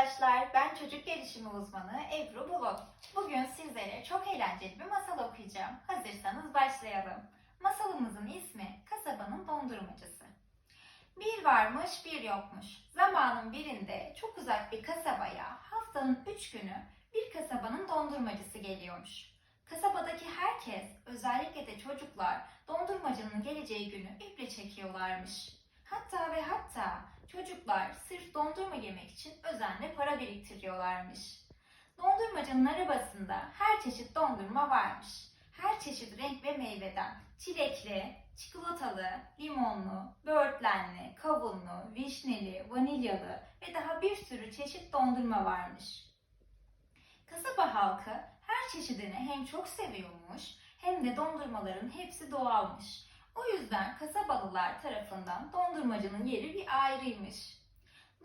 arkadaşlar, ben çocuk gelişimi uzmanı Ebru Bulut. Bugün sizlere çok eğlenceli bir masal okuyacağım. Hazırsanız başlayalım. Masalımızın ismi Kasabanın Dondurmacısı. Bir varmış bir yokmuş. Zamanın birinde çok uzak bir kasabaya haftanın üç günü bir kasabanın dondurmacısı geliyormuş. Kasabadaki herkes, özellikle de çocuklar, dondurmacının geleceği günü iple çekiyorlarmış. Hatta ve hatta çocuklar sırf dondurma yemek için özenle biriktiriyorlarmış. Dondurmacının arabasında her çeşit dondurma varmış. Her çeşit renk ve meyveden çilekli, çikolatalı, limonlu, böğürtlenli, kavunlu, vişneli, vanilyalı ve daha bir sürü çeşit dondurma varmış. Kasaba halkı her çeşidini hem çok seviyormuş hem de dondurmaların hepsi doğalmış. O yüzden kasabalılar tarafından dondurmacının yeri bir ayrıymış.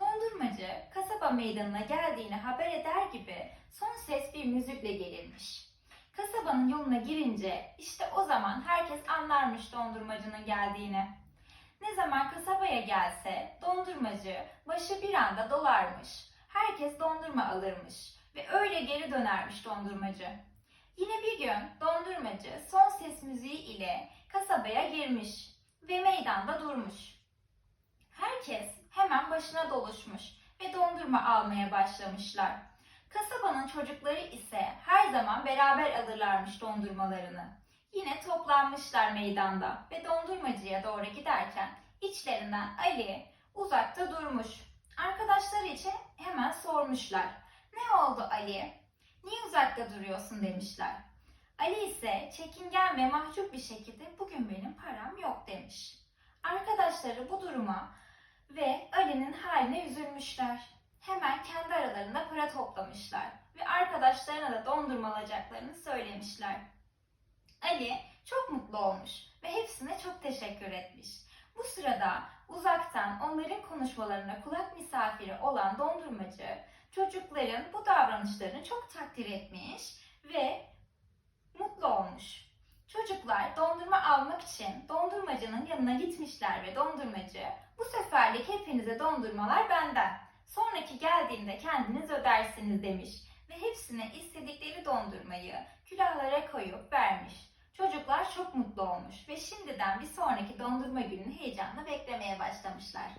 Dondurmacı kasaba meydanına geldiğini haber eder gibi son ses bir müzikle gelirmiş. Kasabanın yoluna girince işte o zaman herkes anlarmış dondurmacının geldiğini. Ne zaman kasabaya gelse dondurmacı başı bir anda dolarmış. Herkes dondurma alırmış ve öyle geri dönermiş dondurmacı. Yine bir gün dondurmacı son ses müziği ile kasabaya girmiş ve meydanda durmuş. Herkes hemen başına doluşmuş ve dondurma almaya başlamışlar. Kasabanın çocukları ise her zaman beraber alırlarmış dondurmalarını. Yine toplanmışlar meydanda ve dondurmacıya doğru giderken içlerinden Ali uzakta durmuş. Arkadaşları için hemen sormuşlar. Ne oldu Ali? Niye uzakta duruyorsun demişler. Ali ise çekingen ve mahcup bir şekilde bugün benim param yok demiş. Arkadaşları bu duruma ve Ali'nin haline üzülmüşler. Hemen kendi aralarında para toplamışlar ve arkadaşlarına da dondurma alacaklarını söylemişler. Ali çok mutlu olmuş ve hepsine çok teşekkür etmiş. Bu sırada uzaktan onların konuşmalarına kulak misafiri olan dondurmacı çocukların bu davranışlarını çok takdir etmiş ve mutlu olmuş. Çocuklar dondurma almak için dondurmacının yanına gitmişler ve dondurmacı bu seferlik hepinize dondurmalar benden. Sonraki geldiğimde kendiniz ödersiniz demiş ve hepsine istedikleri dondurmayı külahlara koyup vermiş. Çocuklar çok mutlu olmuş ve şimdiden bir sonraki dondurma gününü heyecanla beklemeye başlamışlar.